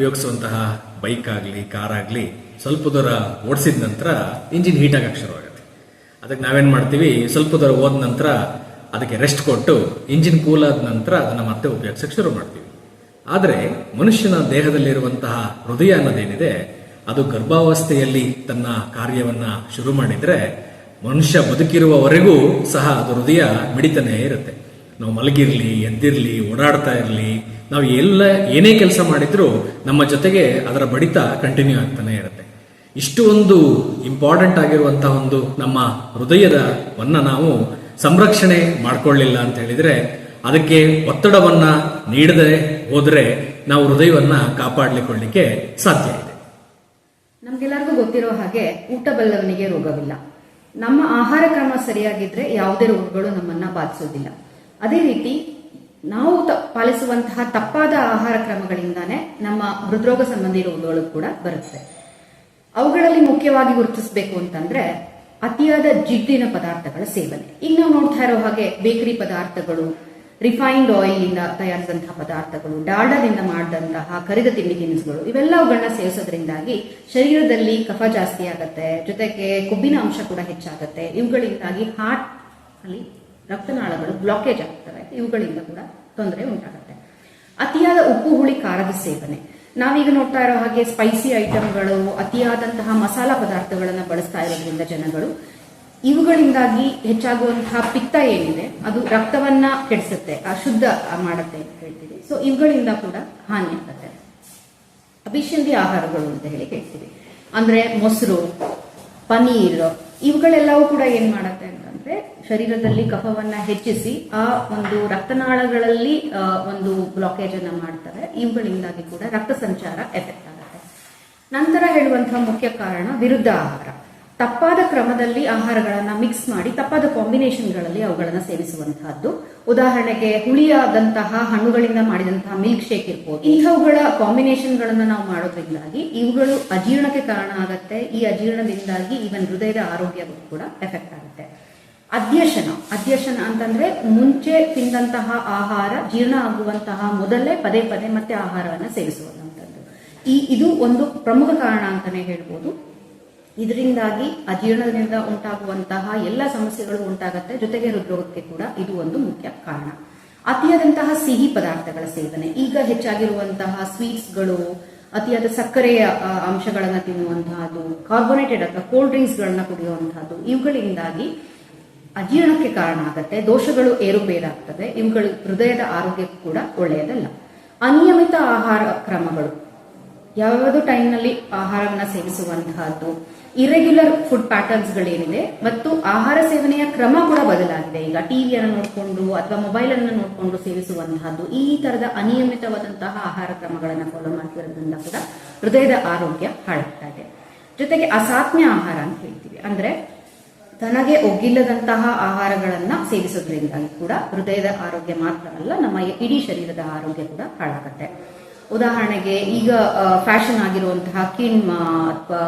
ಉಪಯೋಗಿಸುವಂತಹ ಬೈಕ್ ಆಗಲಿ ಕಾರ್ ಆಗಲಿ ಸ್ವಲ್ಪ ದೂರ ಓಡಿಸಿದ ನಂತರ ಇಂಜಿನ್ ಹೀಟ್ ಆಗಕ್ಕೆ ಶುರುವಾಗುತ್ತೆ ಅದಕ್ಕೆ ನಾವೇನು ಮಾಡ್ತೀವಿ? ಸ್ವಲ್ಪ ದೂರ ಹೋದ ನಂತರ ಅದಕ್ಕೆ ರೆಸ್ಟ್ ಕೊಟ್ಟು ಇಂಜಿನ್ ಕೂಲ್ ಆದ ನಂತರ ಅದನ್ನು ಮತ್ತೆ ಉಪಯೋಗಿಸಕ್ಕೆ ಶುರು ಮಾಡ್ತೀವಿ. ಆದರೆ ಮನುಷ್ಯನ ದೇಹದಲ್ಲಿರುವಂತಹ ಹೃದಯ ಅನ್ನೋದೇನಿದೆ, ಅದು ಗರ್ಭಾವಸ್ಥೆಯಲ್ಲಿ ತನ್ನ ಕಾರ್ಯವನ್ನು ಶುರು ಮಾಡಿದರೆ ಮನುಷ್ಯ ಬದುಕಿರುವವರೆಗೂ ಸಹ ಅದು ಹೃದಯ ಮಿಡಿತನೇ ಇರುತ್ತೆ. ನಾವು ಮಲಗಿರಲಿ, ಎದ್ದಿರಲಿ, ಓಡಾಡ್ತಾ ಇರಲಿ ನಾವು ಎಲ್ಲ ಏನೇ ಕೆಲಸ ಮಾಡಿದ್ರೂ ನಮ್ಮ ಜೊತೆಗೆ ಅದರ ಬಡಿತ ಕಂಟಿನ್ಯೂ ಆಗ್ತಾನೆ ಇರುತ್ತೆ. ಇಷ್ಟು ಒಂದು ಇಂಪಾರ್ಟೆಂಟ್ ಆಗಿರುವಂತಹ ಒಂದು ನಮ್ಮ ಹೃದಯದವನ್ನ ನಾವು ಸಂರಕ್ಷಣೆ ಮಾಡ್ಕೊಳ್ಳಿಲ್ಲ ಅಂತ ಹೇಳಿದ್ರೆ ಅದಕ್ಕೆ ಒತ್ತಡವನ್ನ ನೀಡದೆ ಹೋದ್ರೆ ನಾವು ಹೃದಯವನ್ನ ಕಾಪಾಡ್ಲಿಕೊಳ್ಳಿಕ್ಕೆ ಸಾಧ್ಯ ಇದೆ. ನಮ್ಗೆಲ್ಲರಿಗೂ ಗೊತ್ತಿರೋ ಹಾಗೆ ಊಟ ಬಲ್ಲವನಿಗೆ ರೋಗವಿಲ್ಲ. ನಮ್ಮ ಆಹಾರ ಕ್ರಮ ಸರಿಯಾಗಿದ್ರೆ ಯಾವುದೇ ರೋಗಗಳು ನಮ್ಮನ್ನ ಬಾಧಿಸೋದಿಲ್ಲ. ಅದೇ ರೀತಿ ನಾವು ಪಾಲಿಸುವಂತಹ ತಪ್ಪಾದ ಆಹಾರ ಕ್ರಮಗಳಿಂದಾನೇ ನಮ್ಮ ಹೃದ್ರೋಗ ಸಂಬಂಧಿ ರೋಗಗಳು ಕೂಡ ಬರುತ್ತೆ. ಅವುಗಳಲ್ಲಿ ಮುಖ್ಯವಾಗಿ ಗುರುತಿಸಬೇಕು ಅಂತಂದ್ರೆ ಅತಿಯಾದ ಜಿಡ್ಡಿನ ಪದಾರ್ಥಗಳ ಸೇವನೆ. ಈಗ ನಾವು ನೋಡ್ತಾ ಇರೋ ಹಾಗೆ ಬೇಕರಿ ಪದಾರ್ಥಗಳು ರಿಫೈನ್ಡ್ ಆಯಿಲ್ ಇಂದ ತಯಾರಿಸಿದಂತಹ ಪದಾರ್ಥಗಳು, ಡಾಲ್ಡಾದಿಂದ ಮಾಡಿದಂತಹ ಕರಿದ ತಿಂಡಿ ತಿನಿಸುಗಳು ಇವೆಲ್ಲವುಗಳನ್ನ ಸೇವಿಸೋದ್ರಿಂದಾಗಿ ಶರೀರದಲ್ಲಿ ಕಫ ಜಾಸ್ತಿ ಆಗತ್ತೆ, ಜೊತೆಗೆ ಕೊಬ್ಬಿನ ಅಂಶ ಕೂಡ ಹೆಚ್ಚಾಗುತ್ತೆ. ಇವುಗಳಿಂದಾಗಿ ಹಾರ್ಟ್ ಅಲ್ಲಿ ರಕ್ತನಾಳಗಳು ಬ್ಲಾಕೇಜ್ ಆಗ್ತವೆ ಇವುಗಳಿಂದ ಕೂಡ ತೊಂದರೆ ಉಂಟಾಗುತ್ತೆ. ಅತಿಯಾದ ಉಪ್ಪು, ಹುಳಿ, ಖಾರದ ಸೇವನೆ. ನಾವೀಗ ನೋಡ್ತಾ ಇರೋ ಹಾಗೆ ಸ್ಪೈಸಿ ಐಟಮ್ಗಳು ಅತಿಯಾದಂತಹ ಮಸಾಲಾ ಪದಾರ್ಥಗಳನ್ನ ಬಳಸ್ತಾ ಇರೋದ್ರಿಂದ ಜನಗಳು, ಇವುಗಳಿಂದಾಗಿ ಹೆಚ್ಚಾಗುವಂತಹ ಪಿತ್ತ ಏನಿದೆ, ಅದು ರಕ್ತವನ್ನ ಕೆಡಿಸುತ್ತೆ ಅಶುದ್ಧ ಮಾಡುತ್ತೆ ಅಂತ ಹೇಳ್ತೀವಿ. ಸೊ ಇವುಗಳಿಂದ ಕೂಡ ಹಾನಿ ಆಗುತ್ತೆ ಅಭಿಷಂಧಿ ಆಹಾರಗಳು ಅಂತ ಹೇಳಿ ಹೇಳ್ತೀವಿ. ಅಂದ್ರೆ ಮೊಸರು ಪನೀರ್ ಇವುಗಳೆಲ್ಲವೂ ಕೂಡ ಏನ್ ಮಾಡುತ್ತೆ ಶರೀರದಲ್ಲಿ ಕಫವನ್ನ ಹೆಚ್ಚಿಸಿ ಆ ಒಂದು ರಕ್ತನಾಳಗಳಲ್ಲಿ ಒಂದು ಬ್ಲಾಕೇಜ್ ಅನ್ನ ಮಾಡ್ತವೆ ಇವುಗಳಿಂದಾಗಿ ಕೂಡ ರಕ್ತ ಸಂಚಾರ ಎಫೆಕ್ಟ್ ಆಗುತ್ತೆ. ನಂತರ ಹೇಳುವಂತಹ ಮುಖ್ಯ ಕಾರಣ ವಿರುದ್ಧ ಆಹಾರ. ತಪ್ಪಾದ ಕ್ರಮದಲ್ಲಿ ಆಹಾರಗಳನ್ನ ಮಿಕ್ಸ್ ಮಾಡಿ, ತಪ್ಪಾದ ಕಾಂಬಿನೇಷನ್ಗಳಲ್ಲಿ ಅವುಗಳನ್ನ ಸೇವಿಸುವಂತಹದ್ದು. ಉದಾಹರಣೆಗೆ ಹುಳಿಯಾದಂತಹ ಹಣ್ಣುಗಳಿಂದ ಮಾಡಿದಂತಹ ಮಿಲ್ಕ್ ಶೇಕ್ ಇರ್ಬೋದು. ಇಂಥವುಗಳ ಕಾಂಬಿನೇಷನ್ಗಳನ್ನ ನಾವು ಮಾಡೋದ್ರಿಂದಾಗಿ ಇವುಗಳು ಅಜೀರ್ಣಕ್ಕೆ ಕಾರಣ ಆಗತ್ತೆ. ಈ ಅಜೀರ್ಣದಿಂದಾಗಿ ಈವನ್ ಹೃದಯದ ಆರೋಗ್ಯ ಕೂಡ ಎಫೆಕ್ಟ್ ಆಗುತ್ತೆ. ಅಧ್ಯಶನ. ಅಧ್ಯಶನ ಅಂತಂದ್ರೆ ಮುಂಚೆ ತಿಂದಂತಹ ಆಹಾರ, ಜೀರ್ಣ ಆಗುವಂತಹ ಮೊದಲೇ ಪದೇ ಪದೇ ಮತ್ತೆ ಆಹಾರವನ್ನ ಸೇವಿಸುವಂತದ್ದು ಈ ಇದು ಒಂದು ಪ್ರಮುಖ ಕಾರಣ ಅಂತಾನೆ ಹೇಳ್ಬೋದು. ಇದರಿಂದಾಗಿ ಅಜೀರ್ಣದಿಂದ ಉಂಟಾಗುವಂತಹ ಎಲ್ಲ ಸಮಸ್ಯೆಗಳು ಉಂಟಾಗುತ್ತೆ. ಜೊತೆಗೆ ಹೃದ್ರೋಗಕ್ಕೆ ಕೂಡ ಇದು ಒಂದು ಮುಖ್ಯ ಕಾರಣ. ಅತಿಯಾದಂತಹ ಸಿಹಿ ಪದಾರ್ಥಗಳ ಸೇವನೆ. ಈಗ ಹೆಚ್ಚಾಗಿರುವಂತಹ ಸ್ವೀಟ್ಸ್ಗಳು ಅತಿಯಾದ ಸಕ್ಕರೆಯ ಅಂಶಗಳನ್ನು ತಿನ್ನುವಂತಹದ್ದು, ಕಾರ್ಬೋನೇಟೆಡ್ ಅಥವಾ ಕೋಲ್ಡ್ ಡ್ರಿಂಕ್ಸ್ ಗಳನ್ನ ಕುಡಿಯುವಂತಹದ್ದು, ಇವುಗಳಿಂದಾಗಿ ಅಜೀರ್ಣಕ್ಕೆ ಕಾರಣ ಆಗತ್ತೆ ದೋಷಗಳು ಏರುಪೇರಾಗ್ತದೆ, ಇವುಗಳು ಹೃದಯದ ಆರೋಗ್ಯಕ್ಕೂ ಕೂಡ ಒಳ್ಳೆಯದಲ್ಲ. ಅನಿಯಮಿತ ಆಹಾರ ಕ್ರಮಗಳು. ಯಾವ್ಯಾವ ಟೈಮ್ನಲ್ಲಿ ಆಹಾರವನ್ನ ಸೇವಿಸುವಂತಹದ್ದು ಇರೆಗ್ಯುಲರ್ ಫುಡ್ ಪ್ಯಾಟರ್ನ್ಸ್ ಗಳೇನಿದೆ, ಮತ್ತು ಆಹಾರ ಸೇವನೆಯ ಕ್ರಮ ಕೂಡ ಬದಲಾಗಿದೆ. ಈಗ ಟಿವಿಯನ್ನು ನೋಡಿಕೊಂಡು ಅಥವಾ ಮೊಬೈಲ್ ಅನ್ನು ನೋಡಿಕೊಂಡು ಸೇವಿಸುವಂತಹದ್ದು, ಈ ತರದ ಅನಿಯಮಿತವಾದಂತಹ ಆಹಾರ ಕ್ರಮಗಳನ್ನು ಫಾಲೋ ಮಾಡ್ತಿರೋದ್ರಿಂದ ಕೂಡ ಹೃದಯದ ಆರೋಗ್ಯ ಹಾಳಾಗ್ತಾ ಇದೆ. ಜೊತೆಗೆ ಅಸಾತ್ಮ್ಯ ಆಹಾರ ಅಂತ ಹೇಳ್ತೀವಿ. ಅಂದ್ರೆ ತನಗೆ ಒಗ್ಗಿಲ್ಲದಂತಹ ಆಹಾರಗಳನ್ನ ಸೇವಿಸೋದ್ರಿಂದಾಗಿ ಕೂಡ ಹೃದಯದ ಆರೋಗ್ಯ ಮಾತ್ರ ಅಲ್ಲ, ನಮ್ಮ ಇಡೀ ಶರೀರದ ಆರೋಗ್ಯ ಕೂಡ ಹಾಳಾಗತ್ತೆ. ಉದಾಹರಣೆಗೆ ಈಗ ಫ್ಯಾಷನ್ ಆಗಿರುವಂತಹ ಕಿಣ್ಮ ಅಥವಾ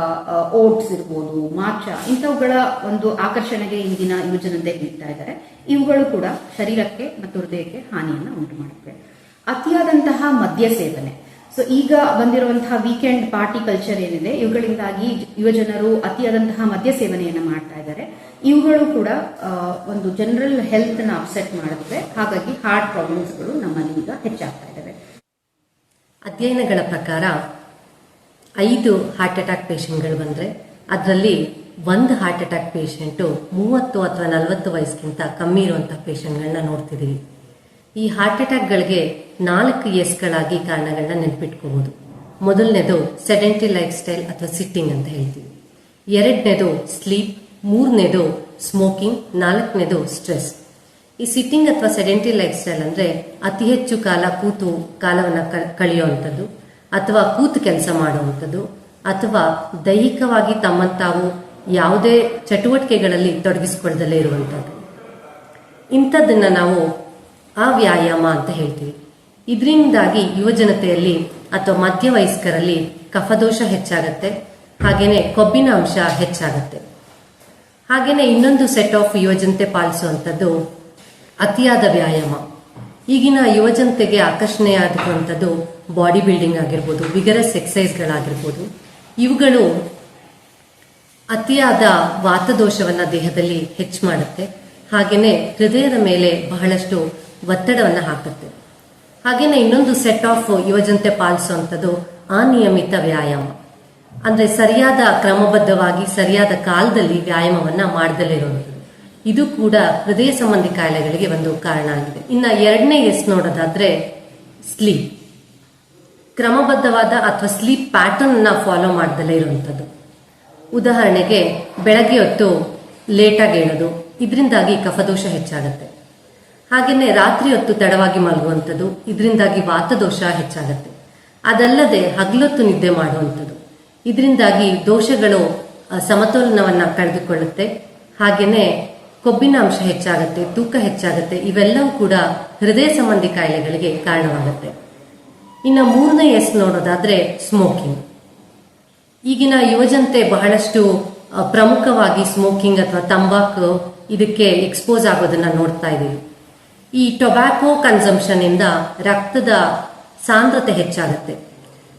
ಓಟ್ಸ್ ಇರ್ಬೋದು, ಮಾಚ, ಇಂಥವುಗಳ ಒಂದು ಆಕರ್ಷಣೆಗೆ ಇಂದಿನ ಯುವಜನತೆ ನೀಡ್ತಾ ಇದ್ದಾರೆ ಇವುಗಳು ಕೂಡ ಶರೀರಕ್ಕೆ ಮತ್ತು ಹೃದಯಕ್ಕೆ ಹಾನಿಯನ್ನು ಉಂಟು ಮಾಡುತ್ತವೆ ಅತಿಯಾದಂತಹ ಮದ್ಯ ಸೇವನೆ. ಸೊ ಈಗ ಬಂದಿರುವಂತಹ ವೀಕೆಂಡ್ ಪಾರ್ಟಿ ಕಲ್ಚರ್ ಏನಿದೆ, ಇವುಗಳಿಂದಾಗಿ ಯುವಜನರು ಅತಿಯಾದಂತಹ ಮದ್ಯ ಸೇವನೆಯನ್ನ ಮಾಡ್ತಾ ಇದ್ದಾರೆ. ಇವುಗಳು ಕೂಡ ಒಂದು ಜನರಲ್ ಹೆಲ್ತ್ನ ಅಪ್ಸೆಟ್ ಮಾಡುತ್ತವೆ. ಹಾಗಾಗಿ ಹಾರ್ಟ್ ಪ್ರಾಬ್ಲಮ್ಸ್ಗಳು ನಮ್ಮಲ್ಲಿ ಈಗ ಹೆಚ್ಚಾಗ್ತಾ ಇದ್ದಾವೆ. ಅಧ್ಯಯನಗಳ ಪ್ರಕಾರ, ಐದು ಹಾರ್ಟ್ ಅಟ್ಯಾಕ್ ಪೇಷಂಟ್ಗಳು ಬಂದರೆ, ಅದರಲ್ಲಿ ಒಂದು ಹಾರ್ಟ್ ಅಟ್ಯಾಕ್ ಪೇಷಂಟು ಮೂವತ್ತು ಅಥವಾ ನಲವತ್ತು ವಯಸ್ಸಿಗಿಂತ ಕಮ್ಮಿ ಇರುವಂಥ ಪೇಷಂಟ್ಗಳನ್ನ ನೋಡ್ತಿದ್ದೀವಿ. ಈ ಹಾರ್ಟ್ ಅಟ್ಯಾಕ್ಗಳಿಗೆ ನಾಲ್ಕು ಎಸ್ಗಳಾಗಿ ಕಾರಣಗಳನ್ನ ನೆನ್ಪಿಟ್ಕೋಬಹುದು ಮೊದಲನೇದು ಸೆಡೆಂಟಿ ಲೈಫ್ ಸ್ಟೈಲ್ ಅಥವಾ ಸಿಟ್ಟಿಂಗ್ ಅಂತ ಹೇಳ್ತೀವಿ. ಎರಡನೇದು ಸ್ಲೀಪ್ ಮೂರನೇದು ಸ್ಮೋಕಿಂಗ್ ನಾಲ್ಕನೇದು ಸ್ಟ್ರೆಸ್ ಈ ಸಿಟ್ಟಿಂಗ್ ಅಥವಾ ಸೆಡೆಂಟಿ ಲೈಫ್ ಸ್ಟೈಲ್ ಅಂದ್ರೆ ಅತಿ ಹೆಚ್ಚು ಕಾಲ ಕೂತು ಕಾಲವನ್ನು ಕಳೆಯುವಂಥದ್ದು, ಅಥವಾ ಕೂತು ಕೆಲಸ ಮಾಡುವಂಥದ್ದು, ಅಥವಾ ದೈಹಿಕವಾಗಿ ತಮ್ಮನ್ನು ತಾವು ಯಾವುದೇ ಚಟುವಟಿಕೆಗಳಲ್ಲಿ ತೊಡಗಿಸಿಕೊಳ್ಳದಲ್ಲೇ ಇರುವಂಥದ್ದು. ಇಂಥದ್ದನ್ನ ನಾವು ಅವ್ಯಾಯಾಮ ಅಂತ ಹೇಳ್ತೀವಿ. ಇದರಿಂದಾಗಿ ಯುವಜನತೆಯಲ್ಲಿ ಅಥವಾ ಮಧ್ಯವಯಸ್ಕರಲ್ಲಿ ಕಫದೋಷ ಹೆಚ್ಚಾಗತ್ತೆ, ಹಾಗೇನೆ ಕೊಬ್ಬಿನ ಅಂಶ ಹೆಚ್ಚಾಗತ್ತೆ. ಹಾಗೇನೆ ಇನ್ನೊಂದು ಸೆಟ್ ಆಫ್ ಯುವಜನತೆ ಪಾಲಿಸುವಂಥದ್ದು ಅತಿಯಾದ ವ್ಯಾಯಾಮ. ಈಗಿನ ಯುವಜನತೆಗೆ ಆಕರ್ಷಣೆಯಾದಂಥದ್ದು ಬಾಡಿ ಬಿಲ್ಡಿಂಗ್ ಆಗಿರ್ಬೋದು, ವಿಗರಸ್ ಎಕ್ಸೈಸ್ಗಳಾಗಿರ್ಬೋದು. ಇವುಗಳು ಅತಿಯಾದ ವಾತದೋಷವನ್ನು ದೇಹದಲ್ಲಿ ಹೆಚ್ಚು ಮಾಡುತ್ತೆ. ಹಾಗೆಯೇ ಹೃದಯದ ಮೇಲೆ ಬಹಳಷ್ಟು ಒತ್ತಡವನ್ನ ಹಾಕುತ್ತೆ. ಹಾಗೇನೆ ಇನ್ನೊಂದು ಸೆಟ್ ಆಫ್ ಯುವಜನತೆ ಪಾಲಿಸುವಂಥದ್ದು ಅನಿಯಮಿತ ವ್ಯಾಯಾಮ. ಅಂದ್ರೆ ಸರಿಯಾದ ಕ್ರಮಬದ್ಧವಾಗಿ ಸರಿಯಾದ ಕಾಲದಲ್ಲಿ ವ್ಯಾಯಾಮವನ್ನ ಮಾಡದಲ್ಲೇ ಇರುವಂಥದ್ದು ಇದು ಕೂಡ ಹೃದಯ ಸಂಬಂಧಿ ಕಾಯಿಲೆಗಳಿಗೆ ಒಂದು ಕಾರಣ ಆಗಿದೆ. ಇನ್ನ ಎರಡನೇ ಎಸ್ ನೋಡೋದಾದ್ರೆ ಸ್ಲೀಪ್ ಕ್ರಮಬದ್ಧವಾದ ಅಥವಾ ಸ್ಲೀಪ್ ಪ್ಯಾಟರ್ನ್ನ ಫಾಲೋ ಮಾಡ್ದಲೇ ಇರುವಂಥದ್ದು. ಉದಾಹರಣೆಗೆ, ಬೆಳಗ್ಗೆ ಹೊತ್ತು ಲೇಟಾಗಿ ಏಳೋದು. ಇದರಿಂದಾಗಿ ಕಫದೋಷ ಹೆಚ್ಚಾಗುತ್ತೆ. ಹಾಗೆಯೇ ರಾತ್ರಿ ಹೊತ್ತು ತಡವಾಗಿ ಮಲಗುವಂಥದ್ದು, ಇದರಿಂದಾಗಿ ವಾತದೋಷ ಹೆಚ್ಚಾಗುತ್ತೆ. ಅದಲ್ಲದೆ ಹಗಲೊತ್ತು ನಿದ್ದೆ ಮಾಡುವಂಥದ್ದು. ಇದರಿಂದಾಗಿ ದೋಷಗಳು ಸಮತೋಲನವನ್ನು ಕಳೆದುಕೊಳ್ಳುತ್ತೆ. ಹಾಗೆಯೇ ಕೊಬ್ಬಿನ ಅಂಶ ಹೆಚ್ಚಾಗುತ್ತೆ, ತೂಕ ಹೆಚ್ಚಾಗುತ್ತೆ, ಇವೆಲ್ಲವೂ ಕೂಡ ಹೃದಯ ಸಂಬಂಧಿ ಕಾಯಿಲೆಗಳಿಗೆ ಕಾರಣವಾಗುತ್ತೆ. ಇನ್ನು ಮೂರನೇ ಎಸ್ ನೋಡೋದಾದ್ರೆ ಸ್ಮೋಕಿಂಗ್ ಈಗಿನ ಯುವಜನತೆ ಬಹಳಷ್ಟು ಪ್ರಮುಖವಾಗಿ ಸ್ಮೋಕಿಂಗ್ ಅಥವಾ ತಂಬಾಕು ಇದಕ್ಕೆ ಎಕ್ಸ್ಪೋಸ್ ಆಗೋದನ್ನ ನೋಡ್ತಾ ಇದ್ದೀವಿ ಈ ಟೊಬ್ಯಾಕೊ ಕನ್ಸಂಪ್ಷನ್ ಇಂದ ರಕ್ತದ ಸಾಂದ್ರತೆ ಹೆಚ್ಚಾಗುತ್ತೆ.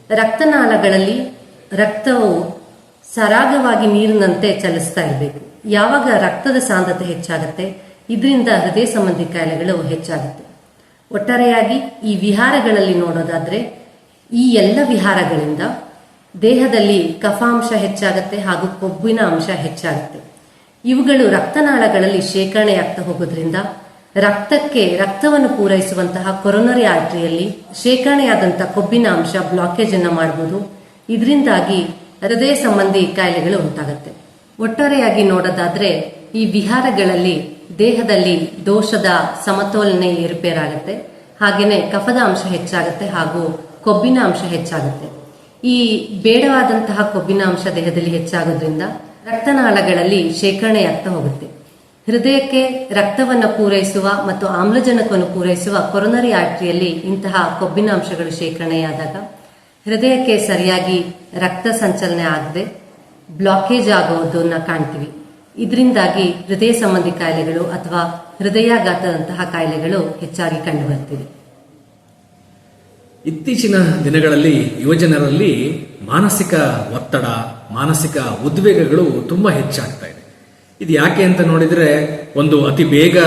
ರಕ್ತನಾಳಗಳಲ್ಲಿ ರಕ್ತವು ಸರಾಗವಾಗಿ ನೀರಿನಂತೆ ಚಲಿಸ್ತಾ ಇರಬೇಕು. ಯಾವಾಗ ರಕ್ತದ ಸಾಂದ್ರತೆ ಹೆಚ್ಚಾಗುತ್ತೆ? ಇದರಿಂದ ಹೃದಯ ಸಂಬಂಧಿ ಕಾಯಿಲೆಗಳು ಹೆಚ್ಚಾಗುತ್ತೆ. ಒಟ್ಟಾರೆಯಾಗಿ ಈ ವಿಹಾರಗಳಲ್ಲಿ ನೋಡೋದಾದ್ರೆ, ಈ ಎಲ್ಲ ವಿಹಾರಗಳಿಂದ ದೇಹದಲ್ಲಿ ಕಫಾಂಶ ಹೆಚ್ಚಾಗುತ್ತೆ ಹಾಗೂ ಕೊಬ್ಬಿನ ಅಂಶ ಹೆಚ್ಚಾಗುತ್ತೆ. ಇವುಗಳು ರಕ್ತನಾಳಗಳಲ್ಲಿ ಶೇಖರಣೆಯಾಗ್ತಾ ಹೋಗೋದ್ರಿಂದ ರಕ್ತಕ್ಕೆ ರಕ್ತವನ್ನು ಪೂರೈಸುವಂತಹ ಕೊರೊನರಿ ಆರ್ಟ್ರಿಯಲ್ಲಿ ಶೇಖರಣೆಯಾದಂತಹ ಕೊಬ್ಬಿನ ಅಂಶ ಬ್ಲಾಕೇಜ್ ಅನ್ನ ಮಾಡಬಹುದು ಇದರಿಂದಾಗಿ ಹೃದಯ ಸಂಬಂಧಿ ಕಾಯಿಲೆಗಳು ಉಂಟಾಗುತ್ತೆ. ಒಟ್ಟಾರೆಯಾಗಿ ನೋಡೋದಾದ್ರೆ ಈ ವಿಹಾರಗಳಲ್ಲಿ ದೇಹದಲ್ಲಿ ದೋಷದ ಸಮತೋಲನೆ ಏರುಪೇರಾಗುತ್ತೆ. ಹಾಗೇನೆ ಕಫದ ಅಂಶ ಹೆಚ್ಚಾಗುತ್ತೆ ಹಾಗೂ ಕೊಬ್ಬಿನ ಅಂಶ ಹೆಚ್ಚಾಗುತ್ತೆ. ಈ ಬೇಡವಾದಂತಹ ಕೊಬ್ಬಿನ ಅಂಶ ದೇಹದಲ್ಲಿ ಹೆಚ್ಚಾಗೋದ್ರಿಂದ ರಕ್ತನಾಳಗಳಲ್ಲಿ ಶೇಖರಣೆಯಾಗ್ತಾ ಹೋಗುತ್ತೆ. ಹೃದಯಕ್ಕೆ ರಕ್ತವನ್ನು ಪೂರೈಸುವ ಮತ್ತು ಆಮ್ಲಜನಕವನ್ನು ಪೂರೈಸುವ ಕೊರೊನರಿ ಆರ್ಟ್ರಿಯಲ್ಲಿ ಇಂತಹ ಕೊಬ್ಬಿನ ಅಂಶಗಳು ಶೇಖರಣೆಯಾದಾಗ ಹೃದಯಕ್ಕೆ ಸರಿಯಾಗಿ ರಕ್ತ ಸಂಚಲನೆ ಆಗದೆ ಬ್ಲಾಕೇಜ್ ಆಗುವುದನ್ನು ಕಾಣ್ತೀವಿ. ಇದರಿಂದಾಗಿ ಹೃದಯ ಸಂಬಂಧಿ ಕಾಯಿಲೆಗಳು ಅಥವಾ ಹೃದಯಾಘಾತದಂತಹ ಕಾಯಿಲೆಗಳು ಹೆಚ್ಚಾಗಿ ಕಂಡುಬರ್ತಿವೆ. ಇತ್ತೀಚಿನ ದಿನಗಳಲ್ಲಿ ಯುವಜನರಲ್ಲಿ ಮಾನಸಿಕ ಒತ್ತಡ, ಮಾನಸಿಕ ಉದ್ವೇಗಗಳು ತುಂಬಾ ಹೆಚ್ಚಾಗ್ತಾ ಇದೆ. ಇದು ಯಾಕೆ ಅಂತ ನೋಡಿದ್ರೆ ಒಂದು ಅತಿ ಬೇಗ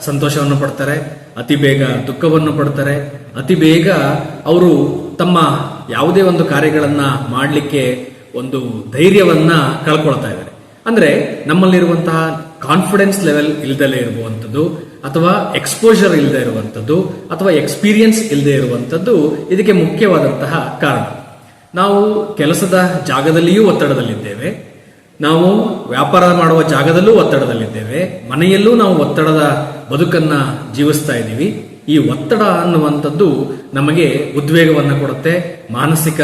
ಸಂತೋಷವನ್ನು ಪಡ್ತಾರೆ, ಅತಿ ಬೇಗ ದುಃಖವನ್ನು ಪಡ್ತಾರೆ, ಅತಿ ಬೇಗ ಅವರು ತಮ್ಮ ಯಾವುದೇ ಒಂದು ಕಾರ್ಯಗಳನ್ನು ಮಾಡಲಿಕ್ಕೆ ಒಂದು ಧೈರ್ಯವನ್ನ ಕಳ್ಕೊಳ್ತಾ ಇದ್ದಾರೆ. ಅಂದ್ರೆ ನಮ್ಮಲ್ಲಿರುವಂತಹ ಕಾನ್ಫಿಡೆನ್ಸ್ ಲೆವೆಲ್ ಇಲ್ದಲೇ ಇರುವಂತದ್ದು ಅಥವಾ ಎಕ್ಸ್ಪೋಜರ್ ಇಲ್ಲದೆ ಇರುವಂತದ್ದು ಅಥವಾ ಎಕ್ಸ್ಪೀರಿಯನ್ಸ್ ಇಲ್ಲದೆ ಇರುವಂತದ್ದು ಇದಕ್ಕೆ ಮುಖ್ಯವಾದಂತಹ ಕಾರಣ. ನಾವು ಕೆಲಸದ ಜಾಗದಲ್ಲಿಯೂ ಒತ್ತಡದಲ್ಲಿದ್ದೇವೆ. ನಾವು ವ್ಯಾಪಾರ ಮಾಡುವ ಜಾಗದಲ್ಲೂ ಒತ್ತಡದಲ್ಲಿದ್ದೇವೆ. ಮನೆಯಲ್ಲೂ ನಾವು ಒತ್ತಡದ ಬದುಕನ್ನ ಜೀವಿಸ್ತಾ ಇದ್ದೀವಿ. ಈ ಒತ್ತಡ ಅನ್ನುವಂಥದ್ದು ನಮಗೆ ಉದ್ವೇಗವನ್ನು ಕೊಡುತ್ತೆ, ಮಾನಸಿಕ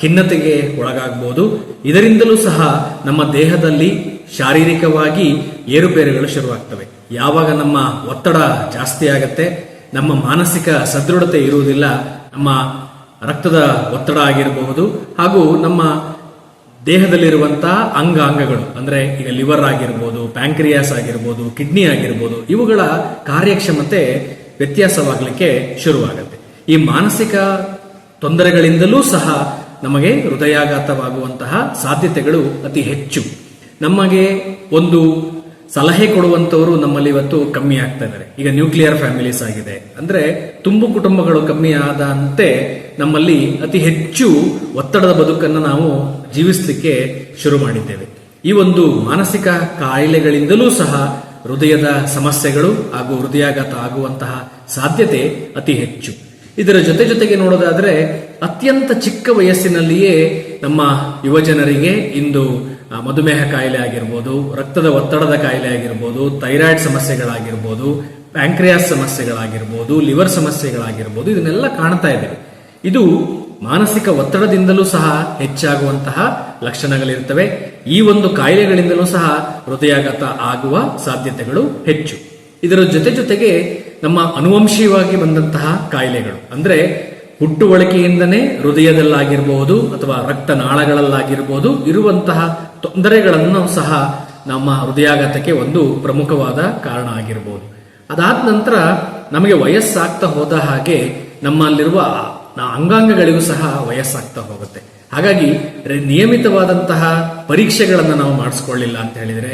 ಖಿನ್ನತೆಗೆ ಒಳಗಾಗಬಹುದು ಇದರಿಂದಲೂ ಸಹ ನಮ್ಮ ದೇಹದಲ್ಲಿ ಶಾರೀರಿಕವಾಗಿ ಏರುಪೇರುಗಳು ಶುರುವಾಗ್ತವೆ. ಯಾವಾಗ ನಮ್ಮ ಒತ್ತಡ ಜಾಸ್ತಿ ಆಗತ್ತೆ, ನಮ್ಮ ಮಾನಸಿಕ ಸದೃಢತೆ ಇರುವುದಿಲ್ಲ, ನಮ್ಮ ರಕ್ತದ ಒತ್ತಡ ಆಗಿರಬಹುದು, ಹಾಗೂ ನಮ್ಮ ದೇಹದಲ್ಲಿರುವಂತಹ ಅಂಗಾಂಗಗಳು, ಅಂದ್ರೆ ಈಗ ಲಿವರ್ ಆಗಿರ್ಬೋದು ಪ್ಯಾಂಕ್ರಿಯಾಸ್ ಆಗಿರ್ಬೋದು ಕಿಡ್ನಿ ಆಗಿರ್ಬೋದು, ಇವುಗಳ ಕಾರ್ಯಕ್ಷಮತೆ ವ್ಯತ್ಯಾಸವಾಗಲಿಕ್ಕೆ ಶುರುವಾಗುತ್ತೆ. ಈ ಮಾನಸಿಕ ತೊಂದರೆಗಳಿಂದಲೂ ಸಹ ನಮಗೆ ಹೃದಯಾಘಾತವಾಗುವಂತಹ ಸಾಧ್ಯತೆಗಳು ಅತಿ ಹೆಚ್ಚು. ನಮಗೆ ಒಂದು ಸಲಹೆ ಕೊಡುವಂತವರು ನಮ್ಮಲ್ಲಿ ಇವತ್ತು ಕಮ್ಮಿ ಆಗ್ತಾ ಇದ್ದಾರೆ. ಈಗ ನ್ಯೂಕ್ಲಿಯರ್ ಫ್ಯಾಮಿಲೀಸ್ ಆಗಿದೆ. ಅಂದ್ರೆ ತುಂಬು ಕುಟುಂಬಗಳು ಕಮ್ಮಿ ಆದಂತೆ ನಮ್ಮಲ್ಲಿ ಅತಿ ಹೆಚ್ಚು ಒತ್ತಡದ ಬದುಕನ್ನು ನಾವು ಜೀವಿಸಲಿಕ್ಕೆ ಶುರು ಮಾಡಿದ್ದೇವೆ. ಈ ಒಂದು ಮಾನಸಿಕ ಕಾಯಿಲೆಗಳಿಂದಲೂ ಸಹ ಹೃದಯದ ಸಮಸ್ಯೆಗಳು ಹಾಗೂ ಹೃದಯಾಘಾತ ಆಗುವಂತಹ ಸಾಧ್ಯತೆ ಅತಿ ಹೆಚ್ಚು. ಇದರ ಜೊತೆ ಜೊತೆಗೆ ನೋಡೋದಾದ್ರೆ ಅತ್ಯಂತ ಚಿಕ್ಕ ವಯಸ್ಸಿನಲ್ಲಿಯೇ ನಮ್ಮ ಯುವಜನರಿಗೆ ಇಂದು ಮಧುಮೇಹ ಕಾಯಿಲೆ ಆಗಿರ್ಬೋದು, ರಕ್ತದ ಒತ್ತಡದ ಕಾಯಿಲೆ ಆಗಿರ್ಬೋದು, ಥೈರಾಯ್ಡ್ ಸಮಸ್ಯೆಗಳಾಗಿರ್ಬೋದು, ಪ್ಯಾಂಕ್ರಿಯಾಸ್ ಸಮಸ್ಯೆಗಳಾಗಿರ್ಬೋದು, ಲಿವರ್ ಸಮಸ್ಯೆಗಳಾಗಿರ್ಬೋದು, ಇದನ್ನೆಲ್ಲ ಕಾಣ್ತಾ ಇದೆ ಇದು ಮಾನಸಿಕ ಒತ್ತಡದಿಂದಲೂ ಸಹ ಹೆಚ್ಚಾಗುವಂತಹ ಲಕ್ಷಣಗಳಿರ್ತವೆ. ಈ ಒಂದು ಕಾಯಿಲೆಗಳಿಂದಲೂ ಸಹ ಹೃದಯಾಘಾತ ಆಗುವ ಸಾಧ್ಯತೆಗಳು ಹೆಚ್ಚು. ಇದರ ಜೊತೆ ಜೊತೆಗೆ ನಮ್ಮ ಅನುವಂಶೀಯವಾಗಿ ಬಂದಂತಹ ಕಾಯಿಲೆಗಳು. ಅಂದ್ರೆ ಹುಟ್ಟುವಳಿಕೆಯಿಂದನೇ ಹೃದಯದಲ್ಲಾಗಿರ್ಬೋದು ಅಥವಾ ರಕ್ತನಾಳಗಳಲ್ಲಾಗಿರ್ಬೋದು ಇರುವಂತಹ ತೊಂದರೆಗಳನ್ನು ಸಹ ನಮ್ಮ ಹೃದಯಾಘಾತಕ್ಕೆ ಒಂದು ಪ್ರಮುಖವಾದ ಕಾರಣ ಆಗಿರ್ಬೋದು. ಅದಾದ ನಂತರ ನಮಗೆ ವಯಸ್ಸಾಗ್ತಾ ಹೋದ ಹಾಗೆ ನಮ್ಮಲ್ಲಿರುವ ಅಂಗಾಂಗಗಳಿಗೂ ಸಹ ವಯಸ್ಸಾಗ್ತಾ ಹೋಗುತ್ತೆ. ಹಾಗಾಗಿ ನಿಯಮಿತವಾದಂತಹ ಪರೀಕ್ಷೆಗಳನ್ನು ನಾವು ಮಾಡಿಸ್ಕೊಳ್ಳಿಲ್ಲ ಅಂತ ಹೇಳಿದರೆ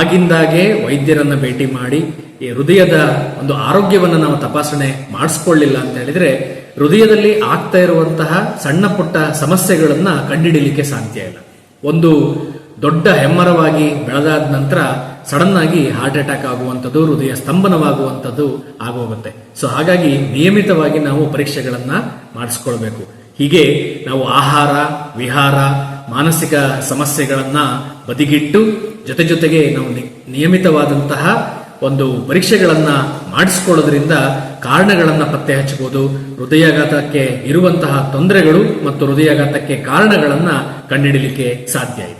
ಆಗಿಂದಾಗೆ ವೈದ್ಯರನ್ನು ಭೇಟಿ ಮಾಡಿ ಈ ಹೃದಯದ ಒಂದು ಆರೋಗ್ಯವನ್ನು ನಾವು ತಪಾಸಣೆ ಮಾಡಿಸ್ಕೊಳ್ಳಿಲ್ಲ ಅಂತ ಹೇಳಿದ್ರೆ ಹೃದಯದಲ್ಲಿ ಆಗ್ತಾ ಇರುವಂತಹ ಸಣ್ಣ ಪುಟ್ಟ ಸಮಸ್ಯೆಗಳನ್ನು ಕಂಡುಹಿಡಿಯಲಿಕ್ಕೆ ಸಾಧ್ಯ ಇಲ್ಲ. ಒಂದು ದೊಡ್ಡ ಹೆಮ್ಮರವಾಗಿ ಬೆಳೆದಾದ ನಂತರ ಸಡನ್ ಆಗಿ ಹಾರ್ಟ್ ಅಟ್ಯಾಕ್ ಆಗುವಂಥದ್ದು, ಹೃದಯ ಸ್ತಂಭನವಾಗುವಂಥದ್ದು ಆಗೋಗುತ್ತೆ. ಸೊ ಹಾಗಾಗಿ ನಿಯಮಿತವಾಗಿ ನಾವು ಪರೀಕ್ಷೆಗಳನ್ನ ಮಾಡಿಸ್ಕೊಳ್ಬೇಕು. ಹೀಗೆ ನಾವು ಆಹಾರ, ವಿಹಾರ, ಮಾನಸಿಕ ಸಮಸ್ಯೆಗಳನ್ನ ಬದಿಗಿಟ್ಟು ಜೊತೆ ಜೊತೆಗೆ ನಾವು ನಿಯಮಿತವಾದಂತಹ ಒಂದು ಪರೀಕ್ಷೆಗಳನ್ನು ಮಾಡಿಸ್ಕೊಳ್ಳೋದ್ರಿಂದ ಕಾರಣಗಳನ್ನು ಪತ್ತೆ ಹಚ್ಚಬಹುದು ಹೃದಯಾಘಾತಕ್ಕೆ ಇರುವಂತಹ ತೊಂದರೆಗಳು ಮತ್ತು ಹೃದಯಾಘಾತಕ್ಕೆ ಕಾರಣಗಳನ್ನು ಕಂಡುಹಿಡಲಿಕ್ಕೆ ಸಾಧ್ಯ ಇದೆ.